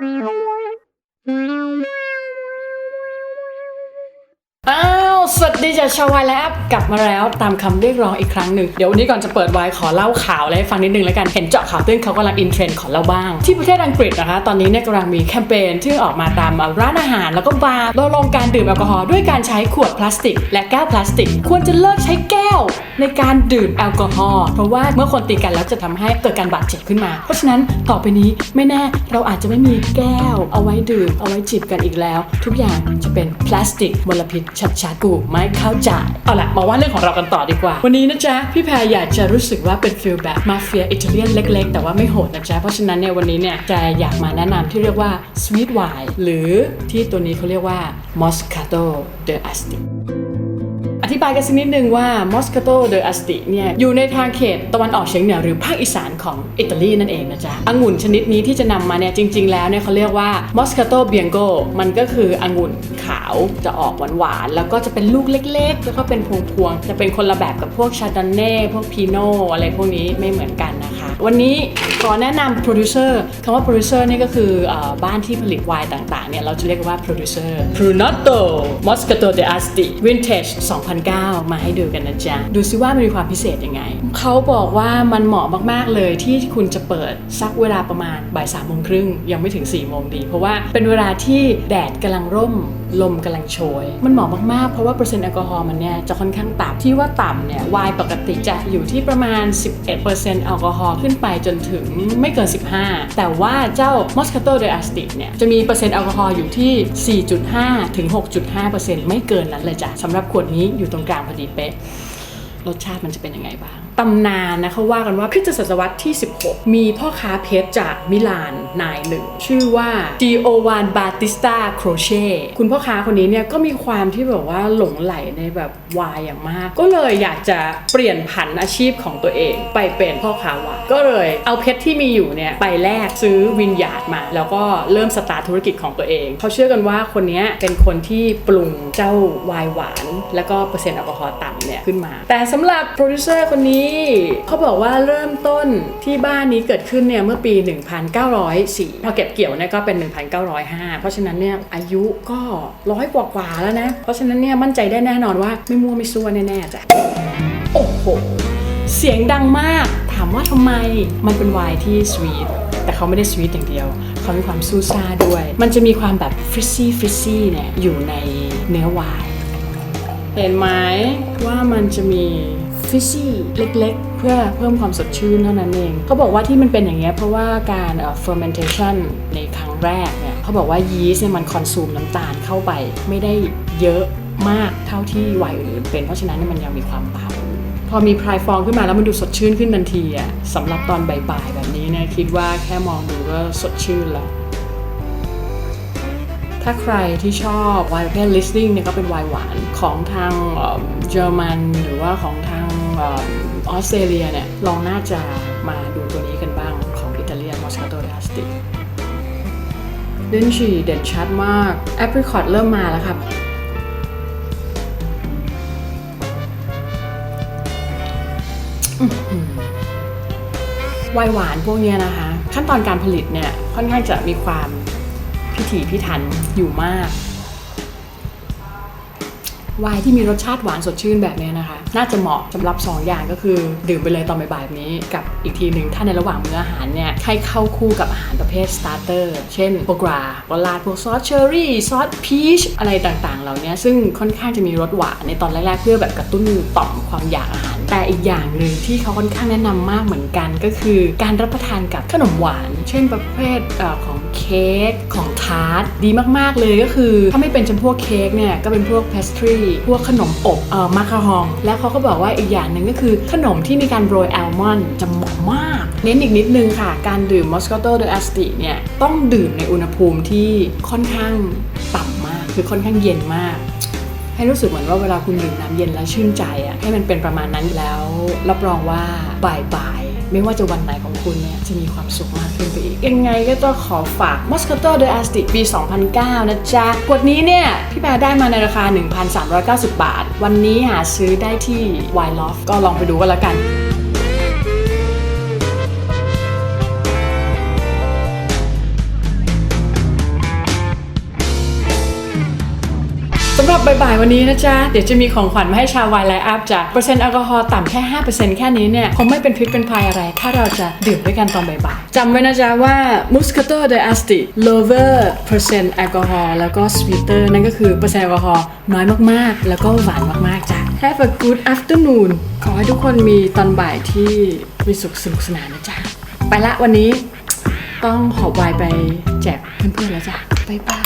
อ้ สวัสดีจ้ะชาววายและแอปกลับมาแล้วตามคำเรียกร้องอีกครั้งหนึ่งเดี๋ยววันนี้ก่อนจะเปิดวายขอเล่าข่าวอะไรให้ฟังนิดนึงแล้วกัน เห็นเจาะข่าวตื้นเขากำลังอินเทรนด์ขอเล่าบ้าง ที่ประเทศอังกฤษนะคะ ตอนนี้เนี่ยกำลังมีแคมเปญที่ออกมาตามร้านอาหารแล้วก็บาร์รณรงค์การดื่มแอลกอฮอล์ด้วยการใช้ขวดพลาสติก และแก้วพลาสติก ควรจะเลิกใช้แก้วในการดื่มแอลกอฮอล์เพราะว่าเมื่อคนตีกันแล้วจะทำให้เกิดการบาดเจ็บขึ้นมา เพราะฉะนั้นต่อไปนี้ไม่แน่เราอาจจะไม่มีแก้ว เอาไว้ดื่มเอาไว้จิบกันอีกแล้ว ทุกอย่างจะเป็นพลาสติกมลพิษชัดๆกูไม่เข้าใจ เอาละมาว่าเรื่องของเรากันต่อดีกว่า วันนี้นะจ๊ะ พี่แพรอยากจะรู้สึกว่าเป็นฟิลแบบมาเฟียอิตาเลียนเล็ก ๆ แต่ว่าไม่โหดนะจ๊ะ เพราะฉะนั้นเนี่ยวันนี้เนี่ยจะอยากมาแนะนำที่เรียกว่าสวีทไวน์หรือที่ตัวนี้เขาเรียกว่ามอสคาโตเดอะอัสติ ธิบายกันสักนิดนึงว่า Moscato de Asti เนี่ยอยู่ในทางเขตตะวันออกเฉียงเหนือหรือภาคอีสานของอิตาลีนั่นเองนะจ๊ะองุ่นชนิดนี้ที่จะนำมาเนี่ยจริง ๆ แล้วเนี่ยเขาเรียกว่ามอสคาโตเบียงโกมันก็คือองุ่นขาวจะออกหวานๆแล้วก็จะเป็นลูกเล็ก ๆ แล้วก็เป็นพวงๆจะเป็นคนละแบบกับพวกชาดอนเน่พวกพีโนอะไรพวกนี้ไม่เหมือนกันนะคะ วันนี้ขอแนะนำโปรดิวเซอร์คำว่าโปรดิวเซอร์นี่ก็คืออบ้านที่ผลิตไวน์ต่างๆเนี่ยเราจะเรียกว่าโปรดิวเซอร์ Prunato Moscato de Asti Vintage 2009 มาให้ดูกันนะจ๊ะ ดูซิว่ามันมีความพิเศษยังไง เขาบอกว่ามันเหมาะมากๆเลยที่คุณจะเปิดสักเวลาประมาณบ่ายสามโมงครึ่งยังไม่ถึง4ี่โมงดี เพราะว่าเป็นเวลาที่แดดกำลังร่ม ลมกำลังโชย มันเหมาะมาก ๆ เพราะว่าเปอร์เซ็นต์แอลกอฮอล์มันเนี่ยจะค่อนข้างต่ำที่ว่าต่ำเนี่ยไวน์ปกติจะอยู่ที่ประมาณ 11%แอลกอฮอล์ขึ้นไปจนถึงไม่เกิน 15 แต่ว่าเจ้า Moscato de Asti เนี่ยจะมีเปอร์เซ็นต์แอลกอฮอล์อยู่ที่ 4.5 ถึง 6.5%ไม่เกินนั้นเลยจ้ะสำหรับขวดนี้อยู่ตรงกลางพอดีเป๊ะรสชาติมันจะเป็นยังไงบ้างตำนานนะเขาว่ากันว่าคริสตศตวรรษที่ 16 มีพ่อค้าเพชรจากมิลานนายหนึ่ง ชื่อว่าดิโอวานบาติสตาโครเช่คุณพ่อค้าคนนี้เนี่ยก็มีความที่แบบว่าหลงไหลในแบบวายอย่างมาก ก็เลยอยากจะเปลี่ยนผันอาชีพของตัวเองไปเป็นพ่อค้าวายก็เลยเอาเพชรที่มีอยู่เนี่ยไปแลกซื้อวินยาร์ดมา แล้วก็เริ่มสตาร์ทธุรกิจของตัวเองเขาเชื่อกันว่าคนนี้เป็นคนที่ปรุงเจ้าวายหวาน แล้วก็เปอร์เซ็นต์แอลกอฮอล์ต่ำเนี่ยขึ้นมา แต่สำหรับโปรดิวเซอร์คนนี้เขาบอกว่าเริ่มต้นที่บ้านนี้เกิดขึ้นเนี่ยเมื่อปี 1904 พอเก็บเกี่ยวเนี่ยก็เป็น 1905 เพราะฉะนั้นเนี่ยอายุก็ร้อยกว่าๆแล้วนะ เพราะฉะนั้นเนี่ยมั่นใจได้แน่นอนว่าไม่มั่วไม่ซัวแน่ๆจ้ะโอ้โห เสียงดังมาก ถามว่าทำไมมันเป็นไวน์ที่สวีทแต่เขาไม่ได้สวีทอย่างเดียว เขามีความซูซ่าด้วย มันจะมีความแบบฟริซซี่ฟริซซี่เนี่ยอยู่ในเนื้อไวน์เห็นไหมว่ามันจะมี ฟิชชี่เล็กๆ เพื่อเพิ่มความสดชื่นเท่านั้นเองเขาบอกว่าที่มันเป็นอย่างเงี้ยเพราะว่าการเอ่อ fermentation ในครั้งแรกเนี่ยเขาบอกว่ายีสต์เนี่ยมันคอนซูมน้ำตาลเข้าไปไม่ได้เยอะมากเท่าที่ไวน์อื่นเป็น เพราะฉะนั้นเนยมันยังมีความเบาพอมีพรายฟองขึ้นมาแล้วมันดูสดชื่นขึ้นทันทีอะสำหรับตอนบ่ายๆแบบนี้เนี่ยคิดว่าแค่มองดูก็สดชื่นแล้วถ้าใครที่ชอบไวน์ประเภท listing เนี่ยก็เป็นไวน์หวานของทางเยอรมันหรือว่าของท ออสเตรเลียเนี่ยลองน่าจะมาดูตัวนี้กันบ้างของอิตาเลียนมอสคาโตเดอสติเด่นฉีเด่นชัดมากแอปริคอตเริ่มมาแล้วครับไวหวานพวกนี้นะคะ ขั้นตอนการผลิตเนี่ยค่อนข้างจะมีความพิถีพิถันอยู่มาก ไวน์ที่มีรสชาติหวานสดชื่นแบบนี้นะคะ น่าจะเหมาะสำหรับ 2 อย่างก็คือ ดื่มไปเลยตอนบ่ายๆแบบนี้ กับอีกทีหนึ่งถ้าในระหว่างมื้ออาหารเนี่ยให้เข้าคู่กับอาหารประเภทสตาร์เตอร์เช่นโปรกราก็ราดพวกซอสเชอร์รี่ซอสพีชอะไรต่างๆ เหล่านี้ซึ่งค่อนข้างจะมีรสหวานในตอนแรกๆ เพื่อแบบกระตุ้นต่อมความอยากอาหาร แต่อีกอย่างหนึ่งที่เขาค่อนข้างแนะนำมากเหมือนกันก็คือ การรับประทานกับขนมหวาน เช่นประเภทเอ่อของ เค้กของทาร์ตดีมาก ๆ เลยก็คือ ถ้าไม่เป็นจำพวกเค้กเนี่ย ก็เป็นพวกเพสทรีพวกขนมอบเอ่อมาคาฮองแล้วเขาก็บอกว่าอีกอย่างหนึ่งก็คือขนมที่มีการโรยแอลมอนด์จะเหมาะมาก เน้นอีกนิดนึงค่ะ การดื่ม Moscato de Asti เนี่ย ต้องดื่มในอุณหภูมิที่ค่อนข้างต่ำมาก คือค่อนข้างเย็นมากให้รู้สึกเหมือนว่าเวลาคุณดื่มน้ำเย็นแล้วชื่นใจอะให้มันเป็นประมาณนั้นแล้ว รับรองว่าบ่าย ไม่ว่าจะวันไหนของคุณเนี่ยจะมีความสุขมากขึ้นไปอีก ยังไงก็ต้องขอฝาก Moscato de Asti ปี 2009 นะจ๊ะขวดนี้เนี่ย พี่แพรได้มาในราคา 1,390 บาท วันนี้หาซื้อได้ที่ Wild Love ก็ลองไปดูกันละกัน บ่ายๆวันนี้นะจ๊ะ เดี๋ยวจะมีของขวัญมาให้ชาววายไลอัพจ้ะเปอร์เซ็นต์แอลกอฮอล์ต่ำแค่ 5%แค่นี้เนี่ย คงไม่เป็นพิษเป็นภัยอะไร ถ้าเราจะดื่มด้วยกันตอนบ่ายๆจำไว้นะจ๊ะว่า Muscato de Asti lower percent แอลกอฮอล์แล้วก็ sweeter นั่นก็คือเปอร์เซ็นต์แอลกอฮอล์น้อยมากๆ แล้วก็หวานมากๆจ้ะ Have a good afternoon ขอให้ทุกคนมีตอนบ่ายที่มีสุขสนุกสนานนะจ๊ะ ไปละวันนี้ต้องหอบวน์ไปแจกเพื่อนๆแล้วจ้ะบ๊ายบาย